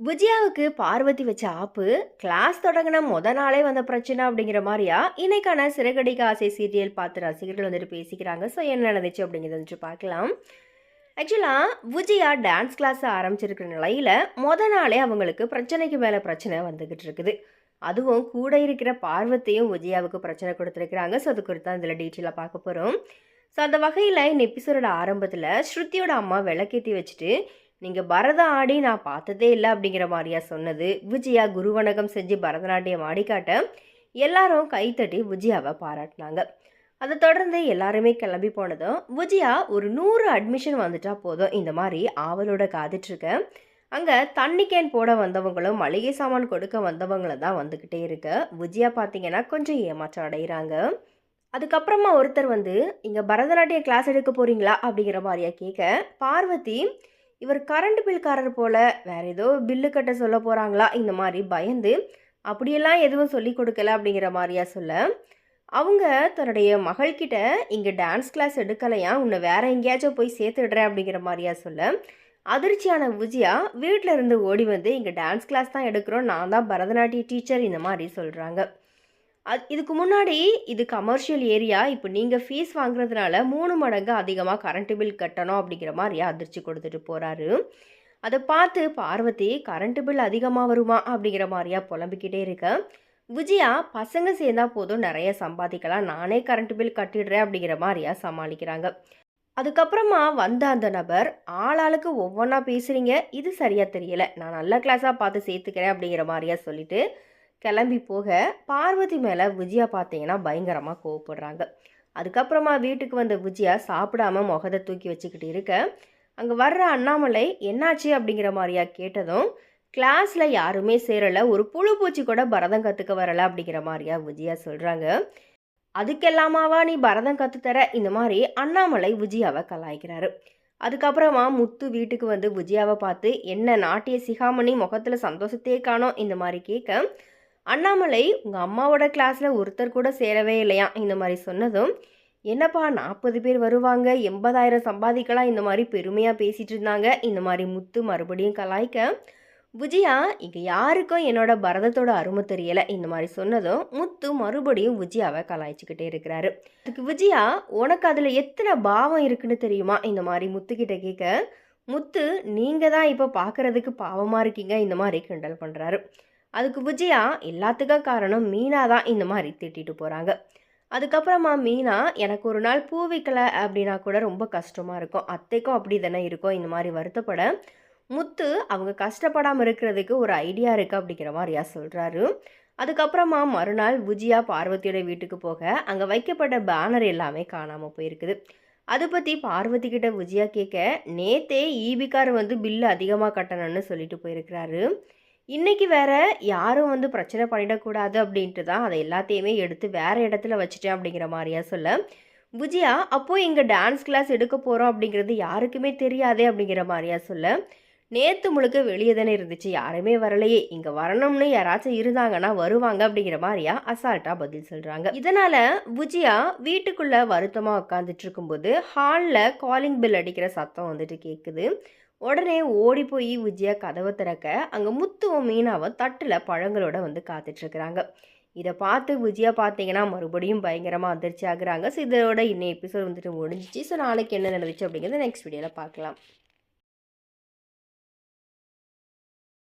விஜயாவுக்கு பார்வதி வச்ச ஆப்பு கிளாஸ் தொடங்கின முத நாளே வந்த பிரச்சனை அப்படிங்கிற மாதிரியா? இன்னைக்கான சிறகடிக்க ஆசை சீரியல் பார்த்து ரசிகர்கள் வந்துட்டு பேசிக்கிறாங்க. ஸோ என்ன நடந்துச்சு அப்படிங்கிறத வந்துட்டு பார்க்கலாம். ஆக்சுவலாக விஜயா டான்ஸ் கிளாஸ் ஆரம்பிச்சிருக்கிற நிலையில் முத நாளே அவங்களுக்கு பிரச்சனைக்கு மேலே பிரச்சனை வந்துக்கிட்டு இருக்குது. அதுவும் கூட இருக்கிற பார்வத்தையும் விஜயாவுக்கு பிரச்சனை கொடுத்துருக்குறாங்க. ஸோ அது குறித்து தான் இதில் டீட்டெயிலாக பார்க்க போகிறோம் ஸோ அந்த வகையில் இந்த எபிசோடோட ஆரம்பத்தில் ஸ்ருதியோட அம்மா விளக்கேற்றி வச்சுட்டு நீங்கள் பரதம் ஆடி நான் பார்த்ததே இல்லை அப்படிங்கிற மாதிரியா சொன்னது. விஜயா குருவணகம் செஞ்சு பரதநாட்டியம் ஆடி காட்ட எல்லாரும் கைத்தட்டி விஜயாவை பாராட்டினாங்க. அதை தொடர்ந்து எல்லாருமே கிளம்பி போனதும் விஜயா ஒரு நூறு அட்மிஷன் வந்துட்டா போதும் இந்த மாதிரி ஆவலோட காத்துட்ருக்கேன் அங்கே தண்ணி கேன் போட வந்தவங்களும் மளிகை சாமான் கொடுக்க வந்தவங்களும் தான் வந்துக்கிட்டே இருக்கு. விஜயா பார்த்தீங்கன்னா கொஞ்சம் ஏமாற்றம் அடைகிறாங்க அதுக்கப்புறமா ஒருத்தர் வந்து இங்கே பரதநாட்டிய கிளாஸ் எடுக்க போகிறீங்களா அப்படிங்கிற மாதிரியா கேட்க பார்வதி இவர் கரண்ட் பில்காரர் போல் வேற ஏதோ பில்லு கட்ட சொல்ல போகிறாங்களா இந்த மாதிரி பயந்து அப்படியெல்லாம் எதுவும் சொல்லி கொடுக்கல அப்படிங்கிற மாதிரியா சொல்ல. அவங்க தன்னுடைய மகள்கிட்ட இங்கே டான்ஸ் கிளாஸ் எடுக்கலையா? உன்னை வேற எங்கேயாச்சும் போய் சேர்த்துடுறேன் அப்படிங்கிற மாதிரியா சொல்ல. அதிர்ச்சியான விஜயா வீட்டில் இருந்து ஓடி வந்து இங்கே டான்ஸ் கிளாஸ் தான் எடுக்கிறோம். நான் தான் பரதநாட்டிய டீச்சர் இந்த மாதிரி சொல்கிறாங்க அது இதுக்கு முன்னாடி இது கமர்ஷியல் ஏரியா இப்போ நீங்கள் ஃபீஸ் வாங்குறதுனால மூணு மடங்கு அதிகமாக கரண்ட் பில் கட்டணும் அப்படிங்கிற மாதிரியா அதிர்ச்சி கொடுத்துட்டு போகிறாரு அதை பார்த்து பார்வதி கரண்ட் பில் அதிகமாக வருமா அப்படிங்கிற மாதிரியா புலம்பிக்கிட்டே இருக்க. விஜயா பசங்க சேர்ந்தா போதும் நிறைய சம்பாதிக்கலாம் நானே கரண்ட் பில் கட்டிடுறேன் அப்படிங்கிற மாதிரியா சமாளிக்கிறாங்க. அதுக்கப்புறமா வந்த அந்த நபர் ஆளாளுக்கு ஒவ்வொன்றா பேசுகிறீங்க இது சரியாக தெரியல நான் நல்ல கிளாஸாக பார்த்து சேர்த்துக்கிறேன் அப்படிங்கிற மாதிரியா சொல்லிட்டு கிளம்பி போக பார்வதி மேலே விஜயா பார்த்தீங்கன்னா பயங்கரமாக கோவப்படுறாங்க. அதுக்கப்புறமா வீட்டுக்கு வந்த விஜயா சாப்பிடாம முகத்தை தூக்கி வச்சுக்கிட்டு இருக்க அங்கே வர்ற அண்ணாமலை என்னாச்சு அப்படிங்கிற மாதிரியா கேட்டதும் கிளாஸில் யாருமே சேரலை ஒரு புழு பூச்சி கூட பரதம் கற்றுக்க வரலை அப்படிங்கிற மாதிரியா விஜயா சொல்கிறாங்க அதுக்கெல்லாமாவா நீ பரதம் கற்றுத்தர இந்த மாதிரி அண்ணாமலை விஜயாவை கலாய்க்கிறாரு. அதுக்கப்புறமா முத்து வீட்டுக்கு வந்து விஜயாவை பார்த்து என்ன நாட்டிய சிகாமணி முகத்தில் சந்தோஷத்தையே காணோம் இந்த மாதிரி கேட்க அண்ணாமலை உங்கள் அம்மாவோட கிளாஸில் ஒருத்தர் கூட சேரவே இல்லையா? இந்த மாதிரி சொன்னதும் என்னப்பா நாற்பது பேர் வருவாங்க எண்பதாயிரம் சம்பாதிக்கலாம் இந்த மாதிரி பெருமையாக பேசிகிட்டு இருந்தாங்க. இந்த மாதிரி முத்து மறுபடியும் கலாய்க்க விஜயா இங்கே யாருக்கும் என்னோட பரதத்தோட அருமை தெரியலை. இந்த மாதிரி சொன்னதும் முத்து மறுபடியும் விஜயாவை கலாய்ச்சிக்கிட்டே இருக்கிறாரு. அதுக்கு விஜயா உனக்கு அதில் எத்தனை பாவம் இருக்குன்னு தெரியுமா? இந்த மாதிரி முத்துக்கிட்ட கேட்க முத்து நீங்கள் தான் இப்போ பார்க்குறதுக்கு பாவமாக இருக்கீங்க. இந்த மாதிரி கிண்டல் பண்ணுறாரு அதுக்கு விஜயா எல்லாத்துக்கும் காரணம் மீனா தான் இந்த மாதிரி திட்டிட்டு போகிறாங்க அதுக்கப்புறமா மீனா எனக்கு ஒரு நாள் பூ வைக்கலை அப்படின்னா கூட ரொம்ப கஷ்டமாக இருக்கும். அத்தைக்கும் அப்படி தானே இருக்கும். இந்த மாதிரி வருத்தப்பட. முத்து அவங்க கஷ்டப்படாமல் இருக்கிறதுக்கு ஒரு ஐடியா இருக்குது அப்படிங்கிற மாதிரியா சொல்கிறாரு அதுக்கப்புறமா மறுநாள் விஜயா பார்வதியோட வீட்டுக்கு போக அங்கே வைக்கப்பட்ட பேனர் எல்லாமே காணாமல் போயிருக்குது. அதை பற்றி பார்வதி கிட்ட விஜயா கேட்க நேத்தே ஈபிக்கார் வந்து பில்லு அதிகமாக கட்டணும்னு சொல்லிட்டு போயிருக்கிறாரு. இன்றைக்கி வேறு யாரும் வந்து பிரச்சனை பண்ணிடக்கூடாது அப்படின்ட்டு தான் அதை எல்லாத்தையுமே எடுத்து வேறு இடத்துல வச்சுட்டேன் அப்படிங்கிற மாதிரியா சொல்ல. விஜயா அப்போது இங்கே டான்ஸ் கிளாஸ் எடுக்க போகிறோம் அப்படிங்கிறது யாருக்குமே தெரியாதே அப்படிங்கிற மாதிரியா சொல்ல. நேற்று முழுக்க வெளியே தானே இருந்துச்சு யாருமே வரலையே. இங்கே வரணும்னு யாராச்சும் இருந்தாங்கன்னா வருவாங்க அப்படிங்கிற மாதிரியா அசால்ட்டாக பதில் சொல்கிறாங்க இதனால் விஜயா வீட்டுக்குள்ளே வருத்தமாக உட்காந்துட்டு இருக்கும்போது ஹாலில் காலிங் பில் அடிக்கிற சத்தம் வந்துட்டு கேட்குது உடனே ஓடி போய் விஜயா கதவை திறக்க அங்கே முத்துவும் மீனாவும் தட்டில் பழங்களோட வந்து காத்துட்ருக்குறாங்க. இதை பார்த்து விஜயா பார்த்தீங்கன்னா மறுபடியும் பயங்கரமாக அதிர்ச்சி ஆகுறாங்க ஸோ இதோட இன்னும் எபிசோட் வந்துட்டு முடிஞ்சிச்சு. ஸோ நாளைக்கு என்ன நடந்துச்சு அப்படிங்கிறத நெக்ஸ்ட் வீடியோவில் பார்க்கலாம்.